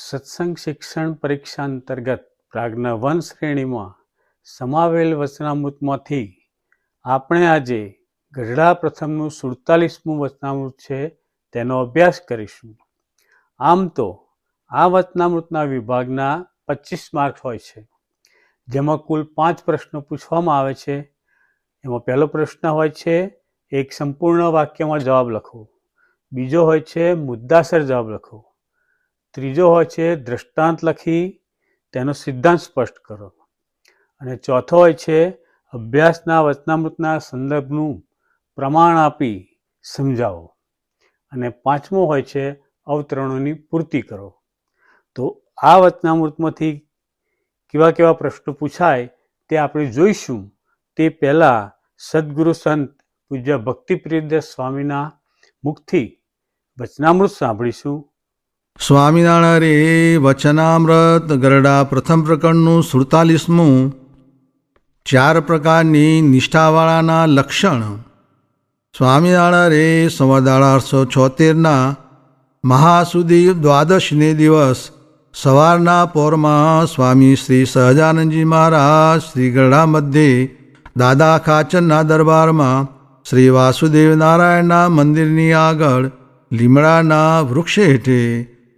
સત્સંગ શિક્ષણ પરીક્ષા અંતર્ગત પ્રાજ્ઞા વન શ્રેણીમાં સમાવેલ વચનામૃતમાંથી આપણે આજે ગઢડા પ્રથમનું સુડતાલીસમું વચનામૃત છે તેનો અભ્યાસ કરીશું. આમ તો આ વચનામૃતના વિભાગના પચીસ માર્ક હોય છે, જેમાં કુલ પાંચ પ્રશ્નો પૂછવામાં આવે છે. એમાં પહેલો પ્રશ્ન હોય છે, એક સંપૂર્ણ વાક્યમાં જવાબ લખો. બીજો હોય છે, મુદ્દાસર જવાબ લખો. ત્રીજો હોય છે દ્રષ્ટાંત લખી, તેનો સિદ્ધાંત સ્પષ્ટ કરો. અને ચોથો હોય છે અભ્યાસના વચનામૃતના સંદર્ભનું પ્રમાણ આપી સમજાવો. અને પાંચમો હોય છે અવતરણોની પૂર્તિ કરો. તો આ વચનામૃતમાંથી કેવા કેવા પ્રશ્નો પૂછાય તે આપણે જોઈશું. તે પહેલાં સદગુરુ સંત પૂજ્ય ભક્તિપ્રિય સ્વામીના મુખથી વચનામૃત સાંભળીશું. સ્વામિનારાયણ રે વચનામૃત ગરડા પ્રથમ પ્રકરણનું સુડતાલીસમું, ચાર પ્રકારની નિષ્ઠાવાળાના લક્ષણ, સ્વામિનારાયણ રે અઢારસો છોતેરના મહાસુદી દ્વાદશને દિવસ સવારના પોરમાં સ્વામી શ્રી સહજાનંદજી મહારાજ શ્રી ગરડા મધ્યે દાદા ખાચરના દરબારમાં શ્રી વાસુદેવ નારાયણના મંદિરની આગળ લીમડાના વૃક્ષ હેઠે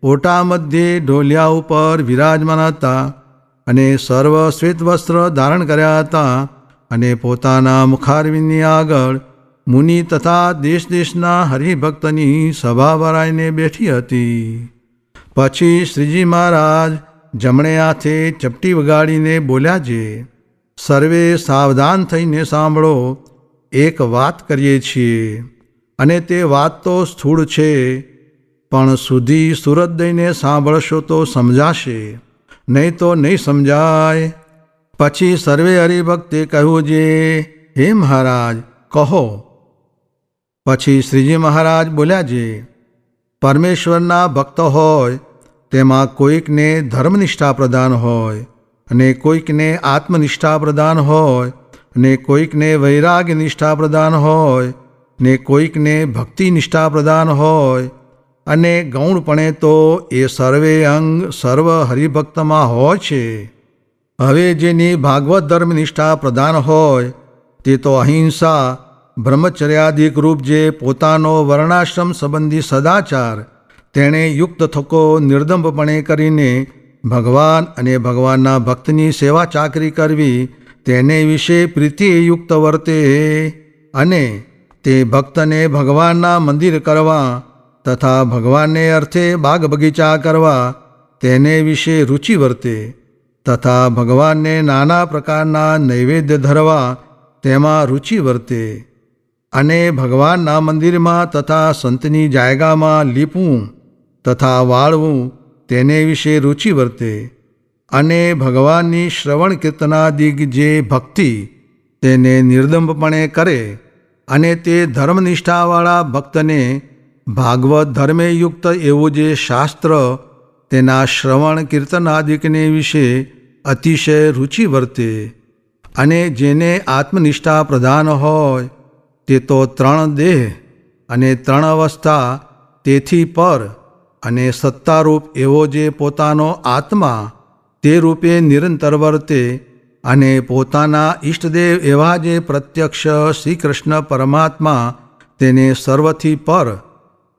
ઓટા મધ્યે ઢોલિયા ઉપર વિરાજમાન હતા અને સર્વ શ્વેત વસ્ત્ર ધારણ કર્યા હતા અને પોતાના મુખારવિંદની આગળ મુનિ તથા દેશ દેશના હરિભક્તની સભા ભરાઈને બેઠી હતી. પછી શ્રીજી મહારાજ જમણે હાથે ચપટી વગાડીને બોલ્યા છે, સર્વે સાવધાન થઈને સાંભળો, એક વાત કરીએ છીએ અને તે વાત તો સ્થૂળ છે પણ સુધી સુરત દઈને સાંભળશો તો સમજાશે. નહીં તો નહીં સમજાય. પછી સર્વે હરિભક્તે કહ્યું જે, હે મહારાજ, કહો. પછી શ્રીજી મહારાજ બોલ્યા જે, પરમેશ્વરના ભક્ત હોય, તેમાં કોઈકને ધર્મનિષ્ઠા પ્રદાન હોય, અને કોઈકને આત્મનિષ્ઠા પ્રદાન હોય ને કોઈકને વૈરાગ્ય નિષ્ઠા પ્રદાન હોય, ને કોઈકને ભક્તિ નિષ્ઠા પ્રદાન હોય અને ગૌણપણે તો એ સર્વે અંગ સર્વ હરિભક્તમાં હોય છે. હવે જેની ભાગવત ધર્મનિષ્ઠા પ્રધાન હોય, તે તો અહિંસા, બ્રહ્મચર્યાદિક રૂપ જે પોતાનો વર્ણાશ્રમ સંબંધી સદાચાર, તેણે યુક્ત થકો નિર્દંભપણે કરીને ભગવાન અને ભગવાનના ભક્તની સેવા ચાકરી કરવી, તેને વિશે પ્રીતિયુક્ત વર્તે અને તે ભક્તને ભગવાનના મંદિર કરવા તથા ભગવાનને અર્થે બાગ બગીચા કરવા તેને વિશે રુચિ વર્તે, તથા ભગવાનને નાના પ્રકારના નૈવેદ્ય ધરવા તેમાં રુચિ વર્તે. અને ભગવાનના મંદિરમાં તથા સંતની જાયગામાં લીપવું તથા વાળવું તેને વિશે રુચિ વર્તે. અને ભગવાનની શ્રવણ કીર્તનાદિક જે ભક્તિ તેને નિર્દંભપણે કરે અને તે ધર્મનિષ્ઠાવાળા ભક્તને ભાગવત ધર્મે યુક્ત એવું જે શાસ્ત્ર, તેના શ્રવણ કીર્તનાદિકને વિશે અતિશય રુચિ વર્તે અને જેને આત્મનિષ્ઠા પ્રધાન હોય, તે તો ત્રણ દેહ અને ત્રણ અવસ્થા તેથી પર અને સત્તારૂપ એવો જે પોતાનો આત્મા, તે રૂપે નિરંતર વર્તે અને પોતાના ઈષ્ટદેવ એવા જે પ્રત્યક્ષ શ્રી કૃષ્ણ પરમાત્મા તેને સર્વથી પર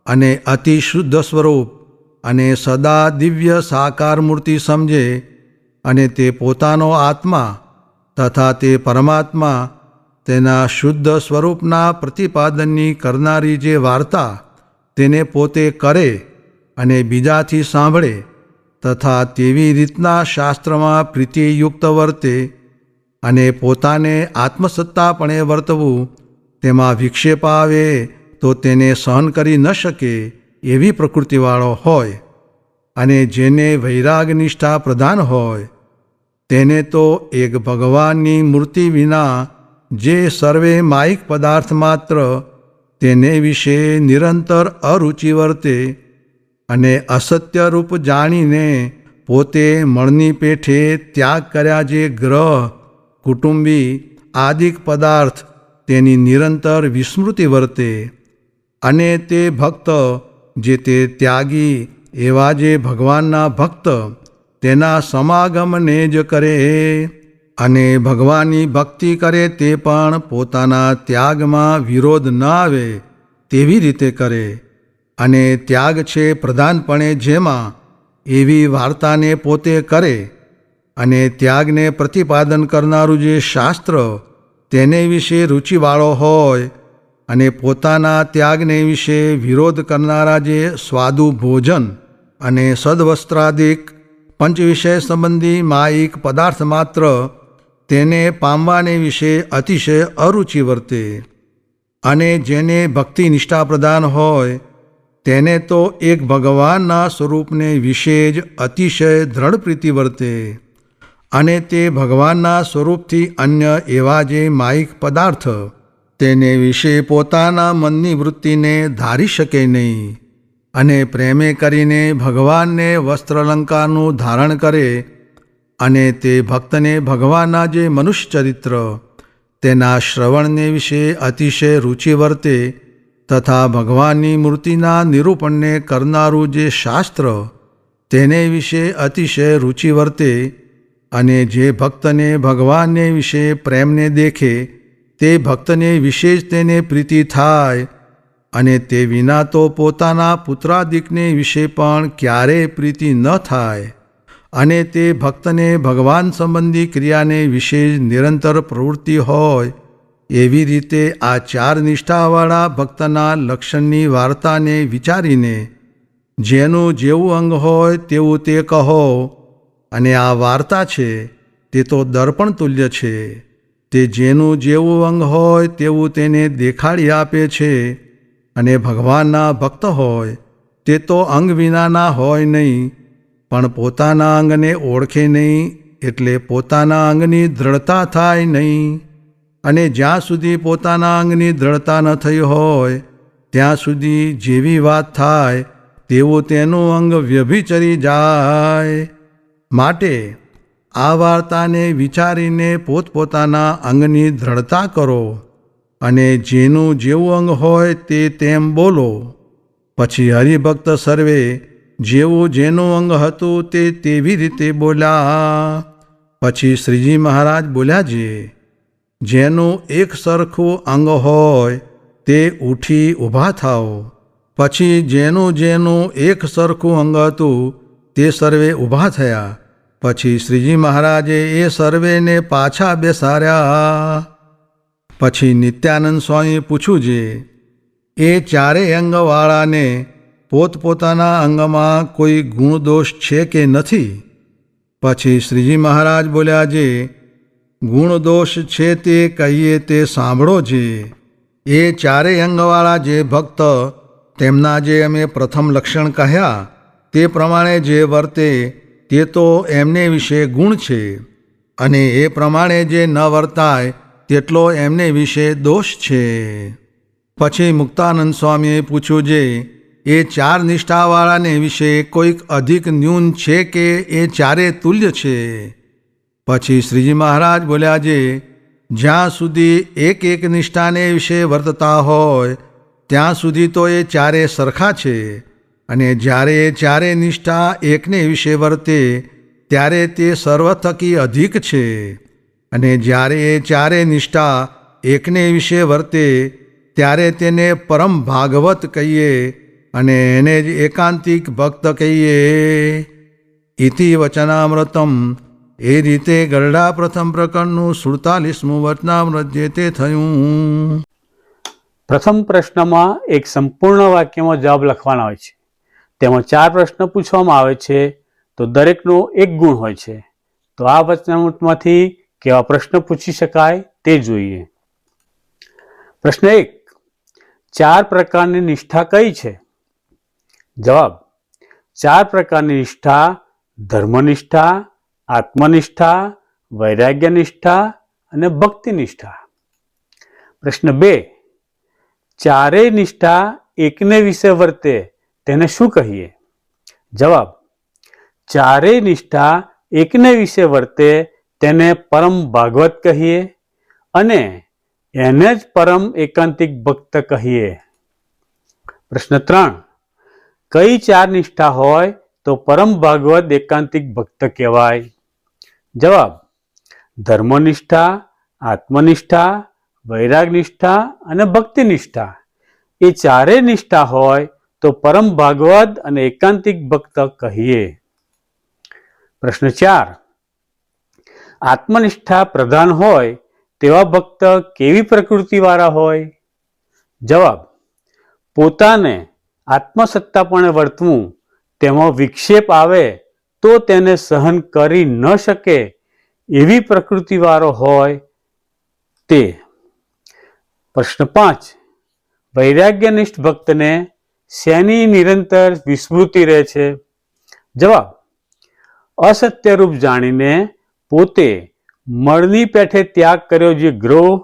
અને અતિ શુદ્ધ સ્વરૂપ અને સદા દિવ્ય સાકાર મૂર્તિ સમજે અને તે પોતાનો આત્મા તથા તે પરમાત્મા તેના શુદ્ધ સ્વરૂપના પ્રતિપાદનની કરનારી જે વાર્તા તેને પોતે કરે અને બીજાથી સાંભળે તથા તેવી રીતના શાસ્ત્રમાં પ્રીતિયુક્ત વર્તે અને પોતાને આત્મસત્તાપણે વર્તવું તેમાં વિક્ષેપ આવે તો તેને સહન કરી ન શકે એવી પ્રકૃતિવાળો હોય અને જેને વૈરાગ નિષ્ઠા પ્રધાન હોય, તેને તો એક ભગવાનની મૂર્તિ વિના જે સર્વે માયિક પદાર્થ માત્ર તેને વિશે નિરંતર અરુચિ વર્તે અને અસત્ય રૂપ જાણીને પોતે મળની પેઠે ત્યાગ કર્યા જે ગ્રહ, કુટુંબી, આદિક પદાર્થ તેની નિરંતર વિસ્મૃતિ વર્તે. અને તે ભક્ત જે તે ત્યાગી એવા જે ભગવાનના ભક્ત તેના સમાગમને જ કરે અને ભગવાનની ભક્તિ કરે તે પણ પોતાના ત્યાગમાં વિરોધ ન આવે તેવી રીતે કરે. અને ત્યાગ છે પ્રધાનપણે જેમાં એવી વાર્તાને પોતે કરે અને ત્યાગને પ્રતિપાદન કરનારું જે શાસ્ત્ર તેને વિશે રુચિવાળો હોય અને પોતાના ત્યાગને વિશે વિરોધ કરનારા જે સ્વાદુ ભોજન અને સદવસ્ત્રાદિક પંચવિષય સંબંધી માયિક પદાર્થ માત્ર તેને પામવાને વિશે અતિશય અરુચિ વર્તે. અને જેને ભક્તિ નિષ્ઠા પ્રદાન હોય, તેને તો એક ભગવાનના સ્વરૂપને વિશે જ અતિશય દ્રઢ પ્રીતિ વર્તે. અને તે ભગવાનના સ્વરૂપથી અન્ય એવા જે માયિક પદાર્થ તેને વિશે પોતાના મનની વૃત્તિને ધારી શકે નહીં અને પ્રેમે કરીને ભગવાનને વસ્ત્રલંકારનું ધારણ કરે અને તે ભક્તને ભગવાનના જે મનુષ્ય ચરિત્ર તેના શ્રવણને વિશે અતિશય રુચિ વર્તે તથા ભગવાનની મૂર્તિના નિરૂપણને કરનારું જે શાસ્ત્ર, તેને વિશે અતિશય રુચિ વર્તે અને જે ભક્તને ભગવાનને વિશે પ્રેમને દેખે તે ભક્તને વિશેષ તેને પ્રીતિ થાય અને તે વિના તો પોતાના પુત્રાદિકને વિશે પણ ક્યારેય પ્રીતિ ન થાય. અને તે ભક્તને ભગવાન સંબંધી ક્રિયાને વિશેષ નિરંતર પ્રવૃત્તિ હોય, એવી રીતે આ ચાર નિષ્ઠાવાળા ભક્તના લક્ષણની વાર્તાને વિચારીને, જેનું જેવું અંગ હોય તેવું તે કહો. અને આ વાર્તા છે, તે તો દર્પણ તુલ્ય છે. તે જેનું જેવું અંગ હોય તેવું તેને દેખાડી આપે છે અને ભગવાનના ભક્ત હોય તે તો અંગ વિનાના હોય નહીં, પણ પોતાના અંગને ઓળખે નહીં એટલે પોતાના અંગની દ્રઢતા થાય નહીં. અને જ્યાં સુધી પોતાના અંગની દ્રઢતા ન થઈ હોય, ત્યાં સુધી જેવી વાત થાય તેવું તેનું અંગ વ્યભિચરી જાય. માટે આ વાર્તાને વિચારીને પોતપોતાના અંગની દ્રઢતા કરો અને જેનું જેવું અંગ હોય તે તેમ બોલો. પછી હરિભક્ત સર્વે, જેવું જેનું અંગ હતું તે તેવી રીતે બોલ્યા. પછી શ્રીજી મહારાજ બોલ્યા છે જેનું એક સરખું અંગ હોય તે ઉઠી ઊભા થાઓ. પછી જેનું જેનું એક સરખું અંગ હતું તે સર્વે ઊભા થયા. પછી શ્રીજી મહારાજે એ સર્વેને પાછા બેસાડ્યા. પછી નિત્યાનંદ સ્વામીએ પૂછ્યું જે, એ ચારેય અંગવાળાને પોતપોતાના અંગમાં કોઈ ગુણદોષ છે કે નથી? પછી શ્રીજી મહારાજ બોલ્યા જે ગુણદોષ છે તે કહીએ તે સાંભળો જે, એ ચારેય અંગવાળા જે ભક્ત તેમના જે અમે પ્રથમ લક્ષણ કહ્યા તે પ્રમાણે જે વર્તે તે તો એમને વિશે ગુણ છે અને એ પ્રમાણે જે ન વર્તાય તેટલો એમને વિશે દોષ છે. પછી મુક્તાનંદ સ્વામીએ પૂછ્યું જે, એ ચાર નિષ્ઠાવાળાને વિશે કોઈક અધિક ન્યૂન છે કે એ ચારે તુલ્ય છે? પછી શ્રીજી મહારાજ બોલ્યા જે, જ્યાં સુધી એક એક નિષ્ઠાને વિશે વર્તતા હોય, ત્યાં સુધી તો એ ચારે સરખા છે. અને જ્યારે ચારે નિષ્ઠા એકને વિશે વર્તે, ત્યારે તે સર્વથકી અધિક છે. અને જ્યારે ચારે નિષ્ઠા એકને વિશે વર્તે, ત્યારે તેને પરમ ભાગવત કહીએ અને એને જ એકાંતિક ભક્ત કહીએ. ઇતિ વચનામૃતમ. એ રીતે ગરડા પ્રથમ પ્રકરણનું સુડતાલીસમું વચનામૃત જે તે થયું. પ્રથમ પ્રશ્નમાં એક સંપૂર્ણ વાક્યમાં જવાબ લખવાના હોય છે. તેમાં ચાર પ્રશ્ન પૂછવામાં આવે છે, તો દરેકનો એક ગુણ હોય છે. તો આ વચનામૃતમાંથી કેવા પ્રશ્ન પૂછી શકાય તે જોઈએ. પ્રશ્ન એક, ચાર પ્રકારની નિષ્ઠા કઈ છે? જવાબ, ચાર પ્રકારની નિષ્ઠા ધર્મનિષ્ઠા, આત્મનિષ્ઠા વૈરાગ્ય નિષ્ઠા અને ભક્તિ નિષ્ઠા પ્રશ્ન બે, ચારેય નિષ્ઠા એકને વિશે વર્તે તેને શું કહીએ? જવાબ, ચારેય નિષ્ઠા એકને વિશે વર્તે તેને પરમ ભાગવત કહીએ અને એને જ પરમ એકાંતિક ભક્ત કહીએ. પ્રશ્ન ત્રણ, કઈ ચાર નિષ્ઠા હોય તો પરમ ભાગવત એકાંતિક ભક્ત કહેવાય? જવાબ, ધર્મનિષ્ઠા, આત્મનિષ્ઠા વૈરાગ નિષ્ઠા અને ભક્તિ નિષ્ઠા એ ચારેય નિષ્ઠા હોય તો પરમ ભાગવત અને એકાંતિક ભક્ત કહીએ. પ્રશ્ન ચાર. આત્મનિષ્ઠા પ્રધાન હોય તેવા ભક્ત કેવી પ્રકૃતિવાળા હોય? જવાબ. પોતાને આત્મસત્તાપણે વર્તવું. તેમાં વિક્ષેપ આવે તો તેને સહન કરી ન શકે એવી પ્રકૃતિવાળો હોય તે. પ્રશ્ન પાંચ. વૈરાગ્યનિષ્ઠ ભક્તને શેની નિરંતર વિસ્મૃતિ રહે છે? જવાબ, અસત્યરૂપ જાણીને પોતે મળની પેઠે ત્યાગ કર્યો જે ગ્રહ,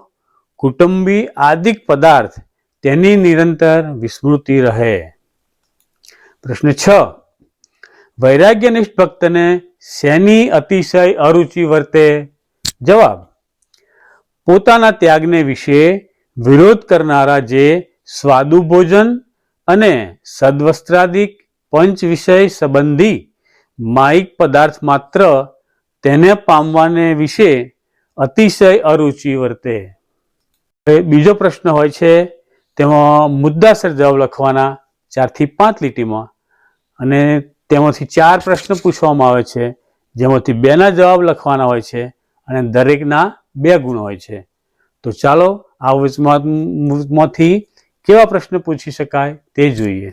કુટુંબી આદિક પદાર્થ, તેની નિરંતર વિસ્મૃતિ રહે. પ્રશ્ન છ, વૈરાગ્યનિષ્ઠ ભક્તને શેની અતિશય અરુચિ વર્તે? જવાબ, પોતાના ત્યાગને વિશે વિરોધ કરનારા જે સ્વાદુ ભોજન અને સદવસ્ત્રાદિક પંચ વિષય સંબંધી માયિક પદાર્થ માત્ર તેને પામવાને વિશે અતિશય અરુચિ વર્તે. બીજો પ્રશ્ન હોય છે, તેમાં મુદ્દાસર જવાબ લખવાના ચારથી પાંચ લીટીમાં અને તેમાંથી ચાર પ્રશ્ન પૂછવામાં આવે છે, જેમાંથી બેના જવાબ લખવાના હોય છે અને દરેકના બે ગુણ હોય છે. તો ચાલો આ માંથી કેવા પ્રશ્ન પૂછી શકાય તે જોઈએ.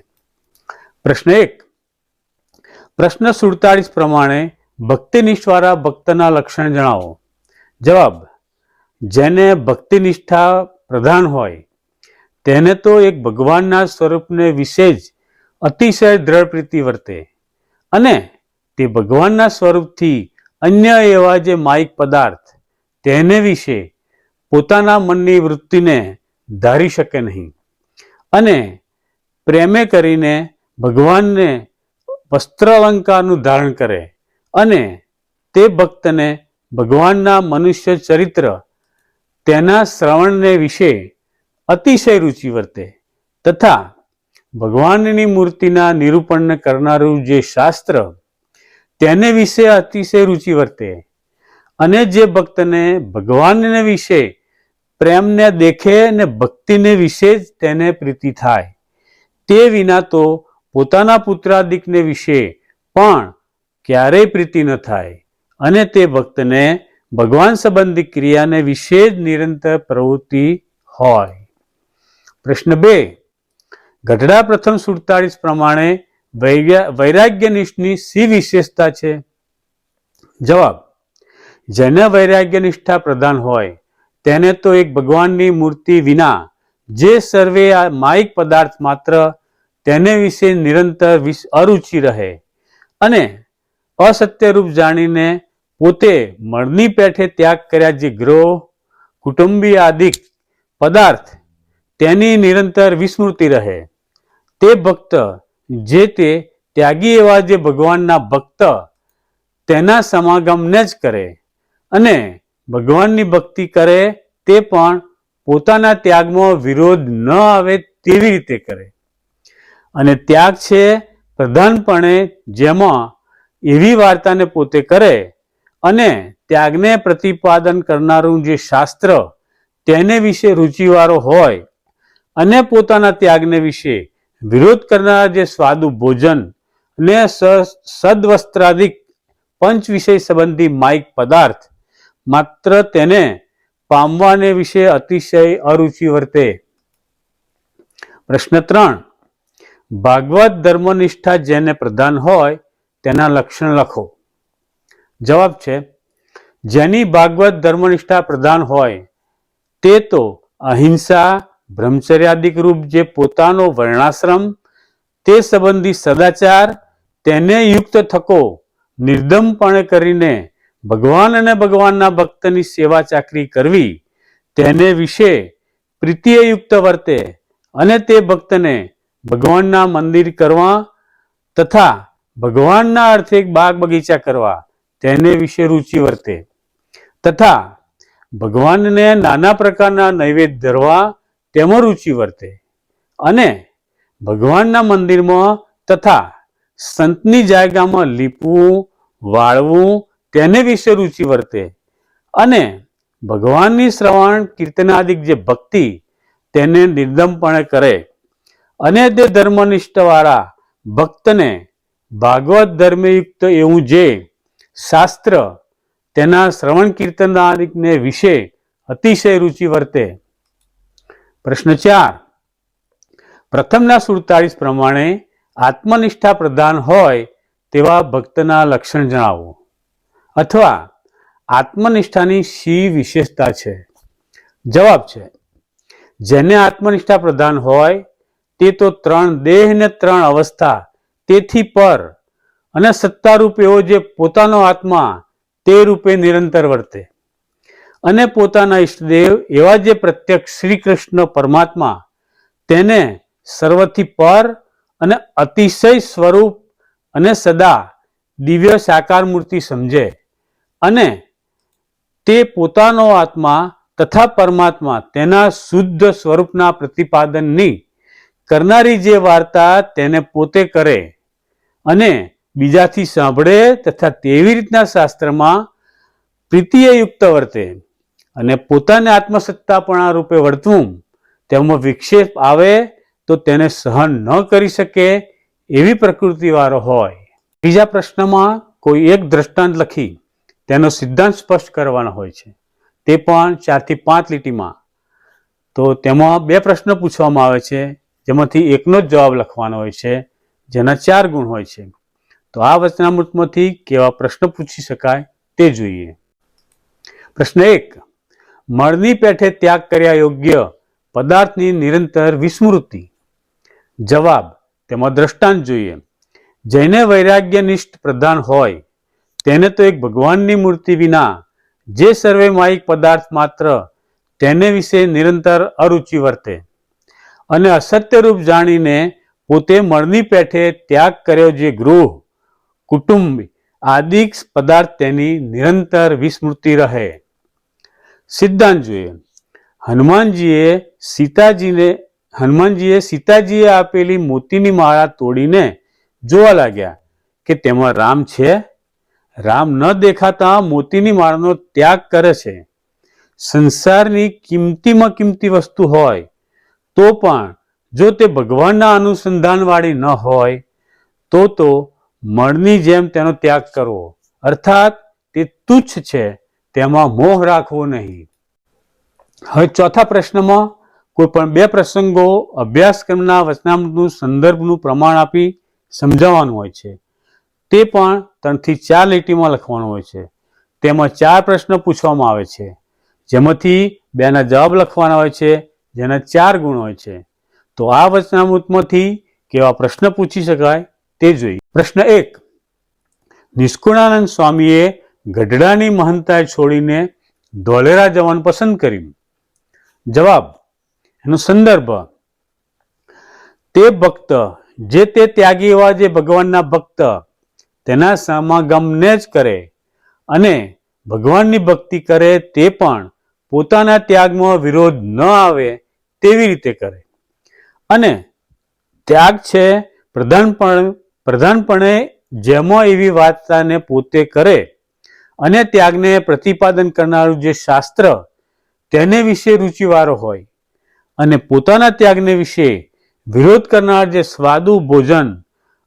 પ્રશ્ન એક. પ્રશ્ન સુડતાલીસ પ્રમાણે ભક્તિનિષ્ઠવાળા ભક્તના લક્ષણ જણાવો. જવાબ. જેને ભક્તિનિષ્ઠા પ્રધાન હોય, તેને તો એક ભગવાનના સ્વરૂપને વિશે જ અતિશય દ્રઢ પ્રીતિ વર્તે અને તે ભગવાનના સ્વરૂપથી અન્ય એવા જે માયિક પદાર્થ, તેને વિશે પોતાના મનની વૃત્તિને ધારી શકે નહીં. અને પ્રેમે કરીને ભગવાનને વસ્ત્ર અલંકારનું ધારણ કરે અને તે ભક્તને ભગવાનના મનુષ્ય ચરિત્ર તેના શ્રવણને વિશે અતિશય રુચિ વર્તે તથા ભગવાનની મૂર્તિના નિરૂપણને કરનારું જે શાસ્ત્ર તેને વિશે અતિશય રુચિ વર્તે અને જે ભક્તને ભગવાનને વિશે પ્રેમને દેખે ને ભક્તિને વિશે જ તેને પ્રીતિ થાય. તે વિના તો પોતાના પુત્રાદિકને વિશે પણ ક્યારેય પ્રીતિ ન થાય અને તે ભક્તને ભગવાન સંબંધી ક્રિયાને વિશે જ નિરંતર પ્રવૃત્તિ હોય. પ્રશ્ન બે. ગઢડા પ્રથમ સુડતાલીસ પ્રમાણે વૈરાગ્યનિષ્ઠની સી વિશેષતા છે? જવાબ. જેને વૈરાગ્ય નિષ્ઠા પ્રધાન હોય તેને તો એક ભગવાનની મૂર્તિ વિના જે સર્વે આ માયિક પદાર્થ માત્ર તેને વિશે નિરંતર અરુચિ રહે. અને અસત્યરૂપ જાણીને પોતે મળની પેઠે ત્યાગ કર્યા જે ગ્રહ, કુટુંબી આદિક પદાર્થ તેની નિરંતર વિસ્મૃતિ રહે. તે ભક્ત જે તે ત્યાગી એવા જે ભગવાનના ભક્ત તેના સમાગમને જ કરે. અને ભગવાનની ભક્તિ કરે તે પણ પોતાના ત્યાગમાં વિરોધ ન આવે તેવી રીતે કરે. અને ત્યાગ છે પ્રધાનપણે જેમાં એવી વાર્તાને પોતે કરે અને ત્યાગને પ્રતિપાદન કરનારું જે શાસ્ત્ર તેને વિશે રુચિવાળો હોય અને પોતાના ત્યાગને વિશે વિરોધ કરનારા જે સ્વાદુ ભોજન ને સ- સદવસ્ત્રાદિક પંચ વિષય સંબંધી માઇક પદાર્થ માત્ર તેને પામવાને વિશે અતિશય અરુચિ વર્તે. પ્રશ્ન ત્રણ. ભાગવત ધર્મનિષ્ઠા જેને પ્રધાન હોય, તેના લક્ષણ લખો. જવાબ છે, જેની ભાગવત ધર્મનિષ્ઠા પ્રધાન હોય, તે તો અહિંસા, બ્રહ્મચર્યાદિક રૂપ જે પોતાનો વર્ણાશ્રમ, તે સંબંધી સદાચાર, તેને યુક્ત થકો, નિર્દમપણે કરીને ભગવાન અને ભગવાનના ભક્તની સેવા ચાકરી કરવી, તેને વિશે પ્રીતિએ યુક્ત વર્તે અને તે ભક્તને ભગવાનના મંદિર કરવા તથા ભગવાનના અર્થે બાગ બગીચા કરવા, તેને વિશે રુચિ વર્તે. તથા ભગવાનને નાના પ્રકારના નૈવેદ્ય ધરવા તેમાં રુચિ વર્તે અને ભગવાનના મંદિરમાં તથા સંતની જાયગામાં લીપવું, વાળવું તેને વિશે રુચિ વર્તે. અને ભગવાનની શ્રવણ કીર્તનાદિક જે ભક્તિ તેને નિર્દમપણે કરે અને તે ધર્મનિષ્ઠવાળા ભક્તને ભાગવત ધર્મયુક્ત એવું જે શાસ્ત્ર તેના શ્રવણ કીર્તનાદિકને વિશે અતિશય રુચિ વર્તે. પ્રશ્ન ચાર. પ્રથમના સુડતાલીસ પ્રમાણે આત્મનિષ્ઠા પ્રધાન હોય તેવા ભક્તના લક્ષણ જણાવો. અથવા આત્મનિષ્ઠાની શી વિશેષતા છે? જવાબ છે, જેને આત્મનિષ્ઠા પ્રધાન હોય તે તો ત્રણ દેહ ને ત્રણ અવસ્થા તેથી પર અને સત્તારૂપ એવો જે પોતાનો આત્મા તે રૂપે નિરંતર વર્તે. અને પોતાના ઈષ્ટદેવ એવા જે પ્રત્યક્ષ શ્રી કૃષ્ણ પરમાત્મા તેને સર્વથી પર અને અતિશય સ્વરૂપ અને સદા દિવ્ય સાકાર મૂર્તિ સમજે. અને તે પોતાનો આત્મા તથા પરમાત્મા તેના શુદ્ધ સ્વરૂપના પ્રતિપાદનની કરનારી જે વાર્તા તેને પોતે કરે અને બીજાથી સાંભળે તથા તેવી રીતના શાસ્ત્રમાં પ્રીતિએ યુક્ત વર્તે અને પોતાને આત્મસત્તાપણા રૂપે વર્તવું, તેમાં વિક્ષેપ આવે તો તેને સહન ન કરી શકે એવી પ્રકૃતિવાળો હોય. બીજા પ્રશ્નમાં કોઈ એક દ્રષ્ટાંત લખી તેનો સિદ્ધાંત સ્પષ્ટ કરવાનો હોય છે. તે પણ ચારથી પાંચ લીટીમાં. તો તેમાં બે પ્રશ્ન પૂછવામાં આવે છે, જેમાંથી એકનો જ જવાબ લખવાનો હોય છે, જેના ચાર ગુણ હોય છે. તો આ વચનામૃતમાંથી કેવા પ્રશ્ન પૂછી શકાય તે જોઈએ. પ્રશ્ન એક, મળની પેઠે ત્યાગ કર્યા યોગ્ય પદાર્થની નિરંતર વિસ્મૃતિ. જવાબ, તેમાં દ્રષ્ટાંત જોઈએ. જેને વૈરાગ્યનિષ્ઠ પ્રધાન હોય તેને તો એક ભગવાનની મૂર્તિ વિના જે સર્વે માયિક પદાર્થ માત્ર તેને વિશે નિરંતર અરુચિ વર્તે. અને અસત્યરૂપ જાણીને પોતે મળની પેઠે ત્યાગ કર્યો જે ગૃહ, કુટુંબ આદિ પદાર્થ તેની નિરંતર વિસ્મૃતિ રહે. સિદ્ધાંત જોઈએ હનુમાનજીએ સીતાજીને, હનુમાનજીએ સીતાજીએ આપેલી મોતીની માળા તોડીને જોવા લાગ્યા કે તેમાં રામ છે? રામ ન દેખાતા મોતીની માળનો ત્યાગ કરે છે. સંસારની કિંમતીમાં કિંમતી વસ્તુ હોય, તો પણ જો તે ભગવાનના અનુસંધાનવાળી ન હોય, તો તો મળની જેમ તેનો ત્યાગ કરવો. અર્થાત, તે તુચ્છ છે, તેમાં મોહ રાખવો નહીં. હવે ચોથા પ્રશ્નમાં કોઈ પણ બે પ્રસંગો અભ્યાસક્રમના વચનામૃતનું સંદર્ભનું પ્રમાણ આપી સમજાવવાનું હોય છે. તે પણ ત્રણથી ચાર લીટીમાં લખવાનું હોય છે. તેમાં ચાર પ્રશ્ન પૂછવામાં આવે છે. જેમાંથી બેના જવાબ લખવાના હોય છે, જેના ચાર ગુણ હોય છે. તો આ વચનામૃતમાંથી કેવા પ્રશ્ન પૂછી શકાય તે જોઈએ. પ્રશ્ન એક. નિષ્કુણાનંદ સ્વામીએ ગઢડાની મહંતાએ છોડીને ધોલેરા જવાનું પસંદ કર્યું. જવાબ. એનો સંદર્ભ. તે ભક્ત, જે તે ત્યાગી એવા જે ભગવાનના ભક્ત તેના સમાગમને જ કરે અને ભગવાનની ભક્તિ કરે તે પણ પોતાના ત્યાગમાં વિરોધ ન આવે તેવી રીતે કરે. અને ત્યાગ છે પ્રધાનપણ પ્રધાનપણે જેમાં એવી વાર્તાને પોતે કરે અને ત્યાગને પ્રતિપાદન કરનારું જે શાસ્ત્ર તેને વિશે રુચિવાળો હોય અને પોતાના ત્યાગને વિશે વિરોધ કરનાર જે સ્વાદુ ભોજન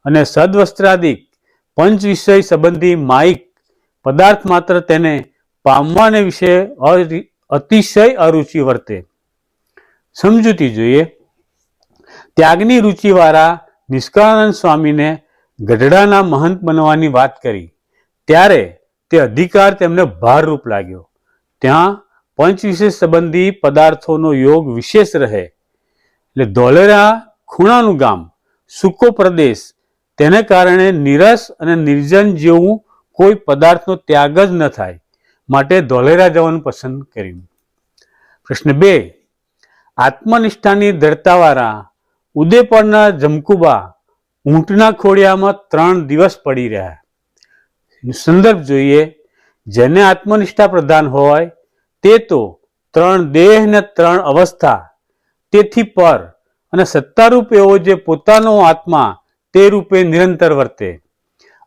અને સદવસ્ત્રાદિક પંચ વિષય સંબંધી માઇક પદાર્થ માત્ર તેને પામવાને વિશે અતિશય અરુચિ વર્તે. સમજૂતી જોઈએ. ત્યાગની રુચિવાળા નિષ્કાનંદ સ્વામીને ગઢડાના મહંત બનવાની વાત કરી. ત્યારે તે અધિકાર તેમને ભારરૂપ લાગ્યો. ત્યાં પંચ વિશેષ સંબંધી પદાર્થોનો યોગ વિશેષ રહે. એટલે ધોલેરા ખૂણાનું ગામ, સૂકો પ્રદેશ તેને કારણે નીરસ અને નિર્જન જેવું કોઈ પદાર્થનો ત્યાગ જ ન થાય માટે ધોલેરા જવાનું પસંદ કર્યું. પ્રશ્ન બે, આત્મનિષ્ઠાની દરતાવાળા ઉદયપરના જમકુબા ઊંટના ખોડિયામાં ત્રણ દિવસ પડી રહ્યા. સંદર્ભ જોઈએ, જેને આત્મનિષ્ઠા પ્રધાન હોય તે તો ત્રણ દેહ ને ત્રણ અવસ્થા તેથી પર અને સત્તારૂપ એવો જે પોતાનો આત્મા તે રૂપે નિરંતર વર્તે.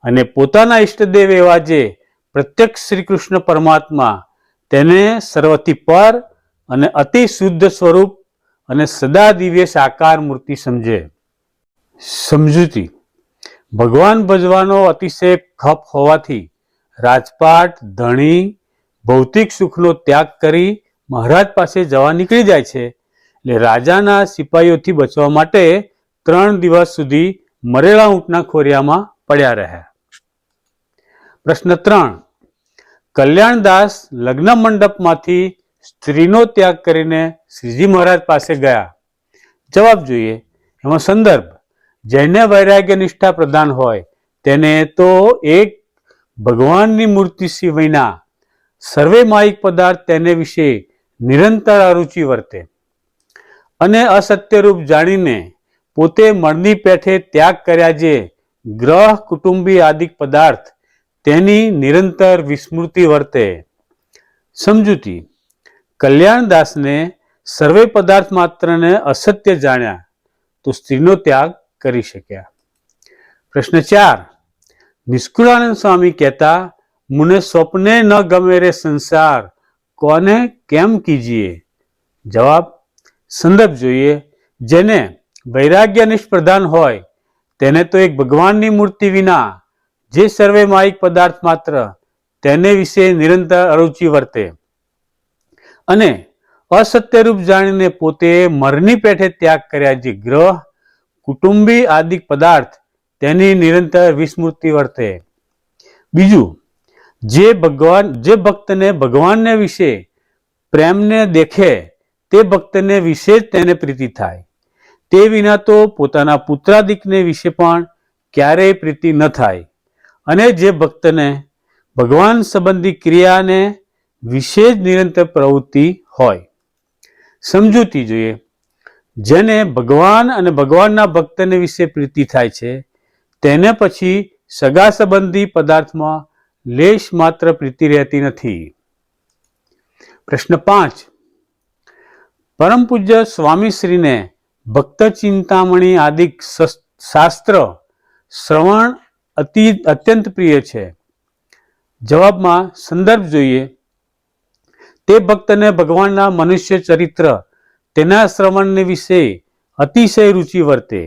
અને પોતાના ઈષ્ટદેવ એવા જે પ્રત્યક્ષ શ્રી કૃષ્ણ પરમાત્મા તેને સર્વથી પર અને અતિ શુદ્ધ સ્વરૂપ અને સદા દિવ્ય સાકાર મૂર્તિ સમજે. સમજૂતી. ભગવાન ભજવાનો અતિશય ખપ હોવાથી રાજપાટ, ધણી, ભૌતિક સુખનો ત્યાગ કરી મહારાજ પાસે જવા નીકળી જાય છે. એટલે રાજાના સિપાહીઓથી બચવા માટે ત્રણ દિવસ સુધી મરેલા ઊંટના ખોરિયામાં પડ્યા રહ્યા પ્રશ્ન ત્રણ. કલ્યાણદાસ લગ્ન મંડપમાંથી સ્ત્રીનો ત્યાગ કરીને શ્રીજી મહારાજ પાસે ગયા. જવાબ જોઈએ. એમાં સંદર્ભ. જેને વૈરાગ્ય નિષ્ઠા પ્રદાન હોય, તેને તો એક ભગવાનની મૂર્તિ સિવાયના સર્વે માયિક પદાર્થ તેને વિશે નિરંતર અરુચિ વર્તે. અને અસત્યરૂપ જાણીને પોતે મળની પેઠે ત્યાગ કર્યા જે ગ્રહ કુટુંબી આદિક પદાર્થ, તેની નિરંતર વિસ્મૃતિ વર્તે. સમજૂતી, કલ્યાણદાસને સર્વે પદાર્થ માત્રને અસત્ય જાણ્યા, તો સ્ત્રીનો ત્યાગ કરી શક્યા. પ્રશ્ન ચાર, નિષ્કુળાનંદ સ્વામી કહેતા, મુને સ્વપ્ને ન ગમે રે સંસાર, કોને કેમ કીજીએ? જવાબ સંદર્ભ જોઈએ, જેને વૈરાગ્યનિષ્ઠ પ્રધાન હોય, તેને તો એક ભગવાનની મૂર્તિ વિના, જે સર્વે માયિક પદાર્થ માત્ર, તેને વિશે નિરંતર અરુચિ વર્તે. અને અસત્યરૂપ જાણીને પોતે મરની પેઠે ત્યાગ કર્યા જે ગ્રહ, કુટુંબી આદિક પદાર્થ, તેની નિરંતર વિસ્મૃતિ વર્તે. બીજું, જે ભગવાન, જે ભક્તને ભગવાનને વિશે પ્રેમને દેખે, તે ભક્તને વિશે જ તેને પ્રીતિ થાય. તે વિના તો પોતાના પુત્રાદિકને વિશે પણ ક્યારેય પ્રીતિ ન થાય. અને જે ભક્તને ભગવાન સંબંધી ક્રિયાને વિશે જ નિરંતર પ્રવૃત્તિ હોય. સમજૂતી જોઈએ. જેને ભગવાન અને ભગવાનના ભક્તને વિશે પ્રીતિ થાય છે, તેને પછી સગા સંબંધી પદાર્થમાં લેશ માત્ર પ્રીતિ રહેતી નથી. પ્રશ્ન પાંચ. પરમ પૂજ્ય સ્વામીશ્રીને ભક્ત ચિંતામણી આદિક શાસ્ત્ર શ્રવણ અતિ અત્યંત પ્રિય છે. જવાબમાં સંદર્ભ જોઈએ. તે ભક્તને ભગવાનના મનુષ્ય ચરિત્ર તેના શ્રવણને વિશે અતિશય રુચિ વર્તે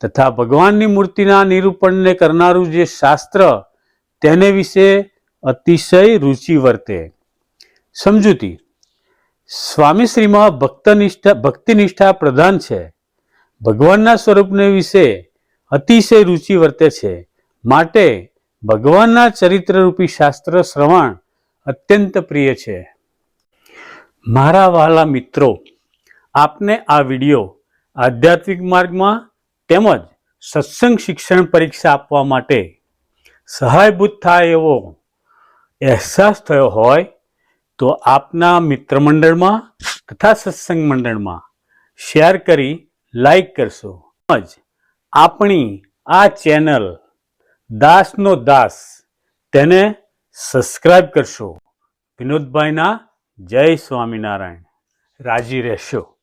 તથા ભગવાનની મૂર્તિના નિરૂપણને કરનારું જે શાસ્ત્ર તેને વિશે અતિશય રુચિ વર્તે. સમજૂતી સ્વામીશ્રીમાં ભક્તનિષ્ઠા, ભક્તિનિષ્ઠા પ્રધાન છે. ભગવાનના સ્વરૂપને વિશે અતિશય રુચિ વર્તે છે. માટે ભગવાનના ચરિત્રરૂપી શાસ્ત્ર શ્રવણ અત્યંત પ્રિય છે. મારા વહાલા મિત્રો, આપને આ વિડિયો આધ્યાત્મિક માર્ગમાં તેમજ સત્સંગ શિક્ષણ પરીક્ષા આપવા માટે સહાયભૂત થાય એવો અહેસાસ થયો હોય તો આપના મિત્ર મંડળમાં તથા સત્સંગ મંડળમાં શેર કરી, લાઈક કરશો. તેમજ આપણી આ ચેનલ દાસનો દાસ તેને સબસ્ક્રાઈબ કરશો. વિનોદભાઈના જય સ્વામિનારાયણ. રાજી રહેશો.